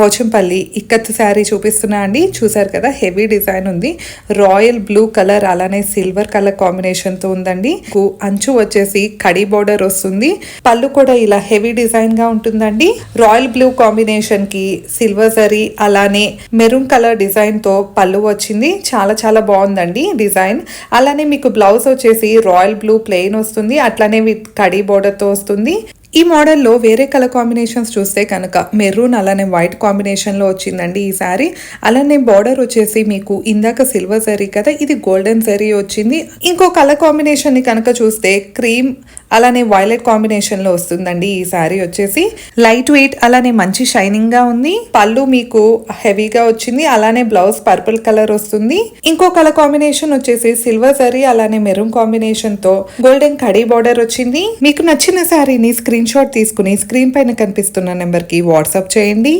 పోచంపల్లి ఇక్కత్ శారీ చూపిస్తున్నా అండి. చూసారు కదా హెవీ డిజైన్ ఉంది. రాయల్ బ్లూ కలర్ అలానే సిల్వర్ కలర్ కాంబినేషన్తో ఉందండి. అంచు వచ్చేసి కడి బోర్డర్ వస్తుంది. పళ్ళు కూడా ఇలా హెవీ డిజైన్గా ఉంటుందండి. రాయల్ బ్లూ కాంబినేషన్కి సిల్వర్ జరీ అలానే మెరూన్ కలర్ డిజైన్తో పళ్ళు వచ్చింది. చాలా చాలా బాగుందండి డిజైన్. అలానే మీకు బ్లౌజ్ వచ్చేసి రాయల్ బ్లూ ప్లెయిన్ వస్తుంది. అట్లానే విత్ కడి బోర్డర్తో వస్తుంది. ఈ మోడల్లో వేరే కలర్ కాంబినేషన్స్ చూస్తే కనుక మెరూన్ అలానే వైట్ కాంబినేషన్లో వచ్చిందండి ఈ సారీ అలానే బార్డర్ వచ్చేసి మీకు ఇందాక సిల్వర్ జరీ కదా ఇది గోల్డెన్ జరీ వచ్చింది. ఇంకో కలర్ కాంబినేషన్ని కనుక చూస్తే క్రీమ్ అలానే వైలెట్ కాంబినేషన్లో వస్తుందండి ఈ సారీ వచ్చేసి. లైట్ వెయిట్ అలానే మంచి షైనింగ్గా ఉంది. పళ్ళు మీకు హెవీగా వచ్చింది అలానే బ్లౌజ్ పర్పుల్ కలర్ వస్తుంది. ఇంకో కలర్ కాంబినేషన్ వచ్చేసి సిల్వర్ జరీ అలానే మెరూన్ కాంబినేషన్తో గోల్డెన్ కడీ బార్డర్ వచ్చింది. మీకు నచ్చిన శారీని స్క్రీన్ షాట్ తీసుకుని స్క్రీన్ పైన కనిపిస్తున్న నెంబర్కి వాట్సాప్ చేయండి.